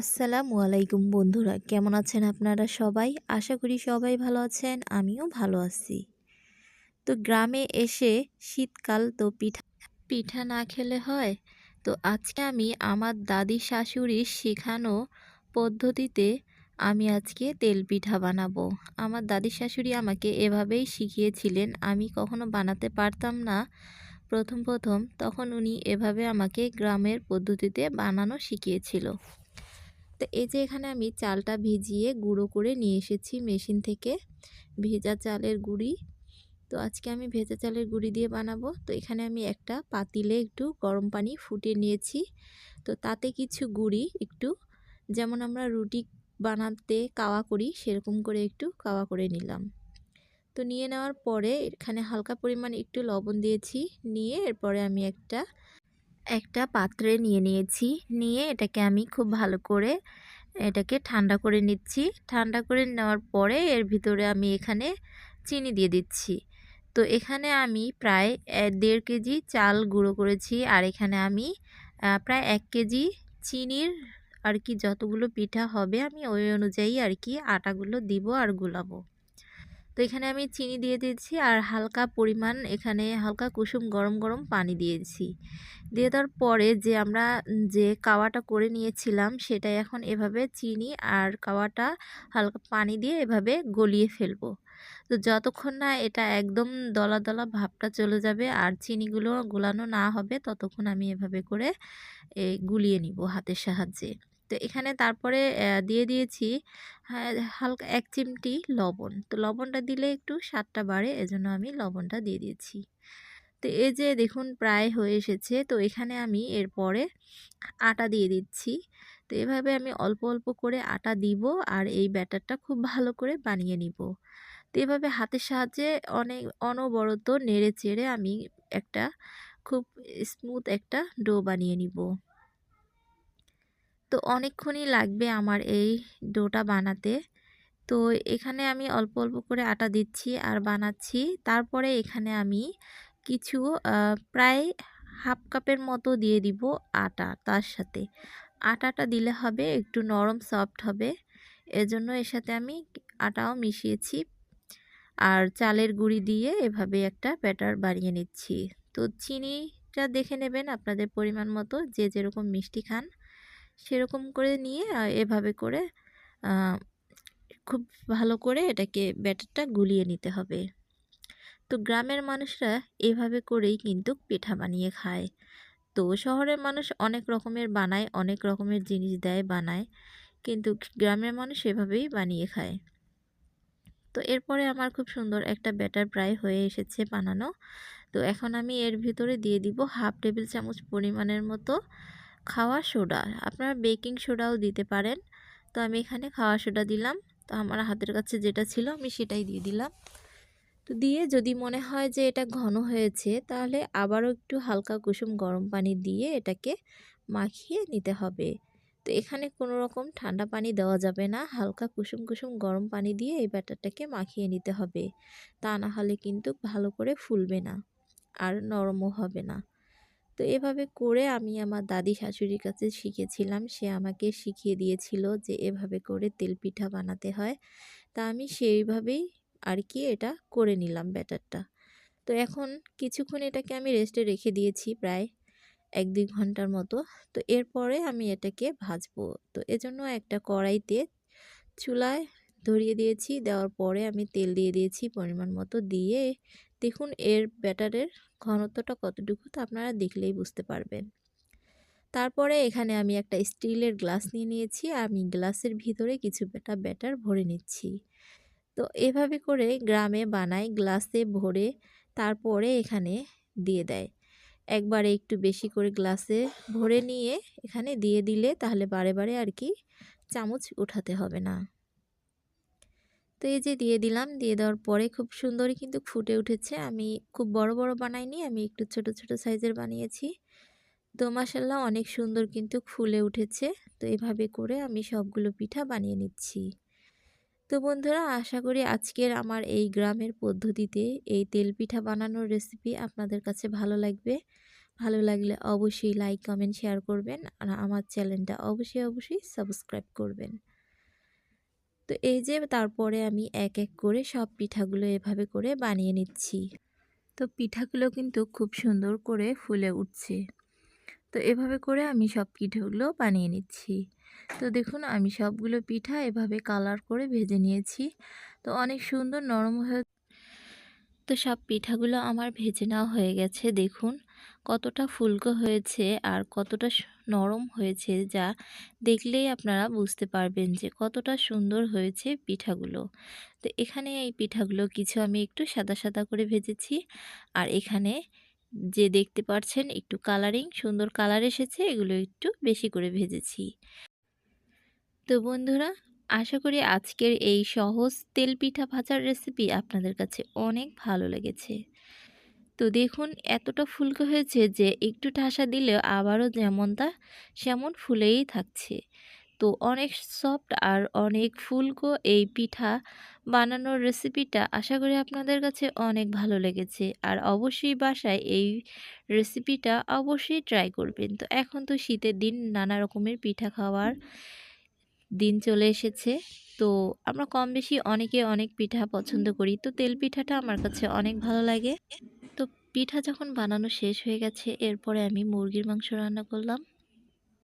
আসসালামু আলাইকুম বন্ধুরা, কেমন আছেন আপনারা সবাই? আশা করি সবাই ভালো আছেন, আমিও ভালো আছি। তো গ্রামে এসে শীতকাল তো পিঠা পিঠা না খেলে হয়। তো আজকে আমি আমার দাদি শাশুড়ির শেখানো পদ্ধতিতে আমি আজকে তেল পিঠা বানাবো। আমার দাদি শাশুড়ি আমাকে এভাবেই শিখিয়েছিলেন, আমি কখনো বানাতে পারতাম না প্রথম প্রথম, তখন উনি এভাবে আমাকে গ্রামের পদ্ধতিতে বানানো শিখিয়েছিল। তো এই যে এখানে আমি চালটা ভিজিয়ে গুঁড়ো করে নিয়ে এসেছি মেশিন থেকে, ভেজা চালের গুঁড়ি। তো আজকে আমি ভেজা চালের গুঁড়ি দিয়ে বানাবো। তো এখানে আমি একটা পাতিলে একটু গরম পানি ফুটিয়ে নিয়েছি। তো তাতে কিছু গুঁড়ি একটু, যেমন আমরা রুটি বানাতে কাওয়া করি, সেরকম করে একটু কাওয়া করে নিলাম। তো নিয়ে নেওয়ার পরে এখানে হালকা পরিমাণ একটু লবণ দিয়েছি। নিয়ে এরপরে আমি একটা একটা পাত্রে নিয়ে নিয়েছি। নিয়ে এটাকে আমি খুব ভালো করে এটাকে ঠান্ডা করে নিচ্ছি। ঠান্ডা করে নেওয়ার পরে এর ভিতরে আমি এখানে চিনি দিয়ে দিচ্ছি। তো এখানে আমি প্রায় দেড় কেজি চাল গুঁড়ো করেছি আর এখানে আমি প্রায় এক কেজি চিনির আর কি যতগুলো পিঠা হবে আমি ওই অনুযায়ী আর কি আটাগুলো দিব আর গুলাবো। তো এখানে আমি চিনি দিয়ে দিয়েছি আর হালকা পরিমাণ এখানে হালকা কুসুম গরম গরম পানি দিয়েছি। দিয়ে দেওয়ার পরে যে আমরা যে কাওয়াটা করে নিয়েছিলাম সেটা এখন এভাবে চিনি আর কাওয়াটা হালকা পানি দিয়ে এভাবে গলিয়ে ফেলব। তো যতক্ষণ না এটা একদম দলা দলা ভাবটা চলে যাবে আর চিনিগুলো গোলানো না হবে ততক্ষণ আমি এভাবে করে গুলিয়ে নিব হাতের সাহায্যে। তো এখানে তারপরে দিয়ে দিয়েছি হালকা এক চিমটি লবণ। তো লবণটা দিলে একটু স্বাদটা বাড়ে, এজন্য আমি লবণটা দিয়ে দিয়েছি। তো এই যে দেখুন, প্রায় হয়ে এসেছে। তো এখানে আমি এরপরে আটা দিয়ে দিচ্ছি। তো এভাবে আমি অল্প অল্প করে আটা দিব আর এই ব্যাটারটা খুব ভালো করে বানিয়ে নিব। তো এভাবে হাতের সাহায্যে অনেক অনবরত নেড়ে চেড়ে আমি একটা খুব স্মুথ একটা ডো বানিয়ে নিব। তো অনেকক্ষণই লাগবে আমার এই ডোটা বানাতে। তো এখানে আমি অল্প অল্প করে আটা দিচ্ছি আর বানাচ্ছি। তারপরে এখানে আমি কিছু প্রায় হাফ কাপের মতো দিয়ে দিব আটা তার সাথে। আটাটা দিলে হবে একটু নরম সফট হবে। এজন্য এর সাথে আমি আটাও মিশিয়েছি। আর চালের গুঁড়ি দিয়ে এভাবে একটা ব্যাটার বানিয়ে নিচ্ছি। তো চিনিটা দেখে নেবেন আপনাদের পরিমাণ মতো যে যেরকম মিষ্টি খান। সেরকম করে নিয়ে এভাবে করে খুব ভালো করে এটাকে ব্যাটারটা গুলিয়ে নিতে হবে। তো গ্রামের মানুষরা এভাবে করেই কিন্তু পিঠা বানিয়ে খায়। তো শহরের মানুষ অনেক রকমের বানায়, অনেক রকমের জিনিস দেয়, বানায়, কিন্তু গ্রামের মানুষ এভাবেই বানিয়ে খায়। তো এরপরে আমার খুব সুন্দর একটা ব্যাটার প্রায় হয়ে এসেছে বানানো। তো এখন আমি এর ভিতরে দিয়ে দিব হাফ টেবিল চামচ পরিমাণের মতো খাওয়া সোডা। আপনারা বেকিং সোডাও দিতে পারেন। তো আমি এখানে খাওয়া সোডা দিলাম। তো আমার হাতের কাছে যেটা ছিল আমি সেটাই দিয়ে দিলাম। তো দিয়ে যদি মনে হয় যে এটা ঘন হয়েছে, তাহলে আবারও একটু হালকা কুসুম গরম পানি দিয়ে এটাকে মাখিয়ে নিতে হবে। তো এখানে কোনো রকম ঠান্ডা পানি দেওয়া যাবে না। হালকা কুসুম কুসুম গরম পানি দিয়ে এই ব্যাটারটাকে মাখিয়ে নিতে হবে। তা না হলে কিন্তু ভালো করে ফুলবে না। আর নরমও হবে না। তো এভাবে করে আমি আমার দাদি শাশুড়ির কাছে শিখেছিলাম। সে আমাকে শিখিয়ে দিয়েছিল যে এভাবে করে তেল পিঠা বানাতে হয়। তা আমি সেইভাবেই আর কি এটা করে নিলাম ব্যাটারটা। তো এখন কিছুক্ষণ এটাকে আমি রেস্টে রেখে দিয়েছি প্রায় এক দুই ঘণ্টার মতো। তো এরপরে আমি এটাকে ভাজবো। তো এজন্য একটা কড়াইতে চুলায় ধরিয়ে দিয়েছি। দেওয়ার পরে আমি তেল দিয়ে দিয়েছি পরিমাণ মতো দিয়ে। দেখুন, এর ব্যাটারের ঘনত্বটা কতটুকু তো আপনারা দেখলেই বুঝতে পারবেন। তারপরে এখানে আমি একটা স্টিলের গ্লাস নিয়ে নিয়েছি আমি গ্লাসের ভিতরে কিছু একটা ব্যাটার ভরে নিচ্ছি। তো এভাবে করে গ্রামে বানাই গ্লাসে ভরে তারপরে এখানে দিয়ে দেয়। একবারে একটু বেশি করে গ্লাসে ভরে নিয়ে এখানে দিয়ে দিলে তাহলে বারে বারে আর কি চামচ উঠাতে হবে না। তো এই যে দিয়ে দিলাম, দিয়ে দেওয়ার পরে খুব সুন্দরই কিন্তু ফুটে উঠেছে। আমি খুব বড় বড় বানাইনি, আমি একটু ছোট ছোট সাইজের বানিয়েছি। তো মাসাল্লাহ অনেক সুন্দর কিন্তু ফুলে উঠেছে। তো এভাবে করে আমি সবগুলো পিঠা বানিয়ে নিচ্ছি। তো বন্ধুরা, আশা করি আজকের আমার এই গ্রামের পদ্ধতিতে এই তেল পিঠা বানানোর রেসিপি আপনাদের কাছে ভালো লাগবে। ভালো লাগলে অবশ্যই লাইক কমেন্ট শেয়ার করবেন। আর আমার চ্যানেলটা অবশ্যই অবশ্যই সাবস্ক্রাইব করবেন। তো এই যে তারপরে আমি এক এক করে সব পিঠাগুলো এভাবে করে বানিয়ে নিচ্ছি। তো পিঠাগুলো কিন্তু খুব সুন্দর করে ফুলে উঠছে। তো এভাবে করে আমি সব পিঠাগুলো বানিয়ে নিচ্ছি। তো দেখুন, আমি সবগুলো পিঠা এভাবে কালার করে ভেজে নিয়েছি। তো অনেক সুন্দর নরম হয়ে তো সব পিঠাগুলো আমার ভেজে নেওয়া হয়ে গেছে, দেখুন। কতটা ফুলকো হয়েছে আর কতটা নরম হয়েছে যা দেখলেই আপনারা বুঝতে পারবেন যে কতটা সুন্দর হয়েছে পিঠাগুলো। তো এখানে এই পিঠাগুলো কিছু আমি একটু সাদা সাদা করে ভেজেছি। আর এখানে যে দেখতে পাচ্ছেন একটু কালারিং, সুন্দর কালার এসেছে, এগুলো একটু বেশি করে ভেজেছি। তো বন্ধুরা, আশা করি আজকের এই সহজ তেল পিঠা ভাজার রেসিপি আপনাদের কাছে অনেক ভালো লেগেছে। তো দেখুন, এতটা ফুলকো হয়েছে যে একটু ঠাসা দিলেও আবারও যেমন তা সেমন ফুলেই থাকছে। তো অনেক সফট আর অনেক ফুলকো এই পিঠা বানানোর রেসিপিটা আশা করি আপনাদের কাছে অনেক ভালো লেগেছে। আর অবশ্যই বাসায় এই রেসিপিটা অবশ্যই ট্রাই করবেন। তো এখন তো শীতের দিন, নানা রকমের পিঠা খাওয়ার দিন চলে এসেছে। তো আমরা কম বেশি অনেকে অনেক পিঠা পছন্দ করি। তো তেল পিঠাটা আমার কাছে অনেক ভালো লাগে। পিঠা যখন বানানো শেষ হয়ে গেছে এরপরে আমি মুরগির মাংস রান্না করলাম।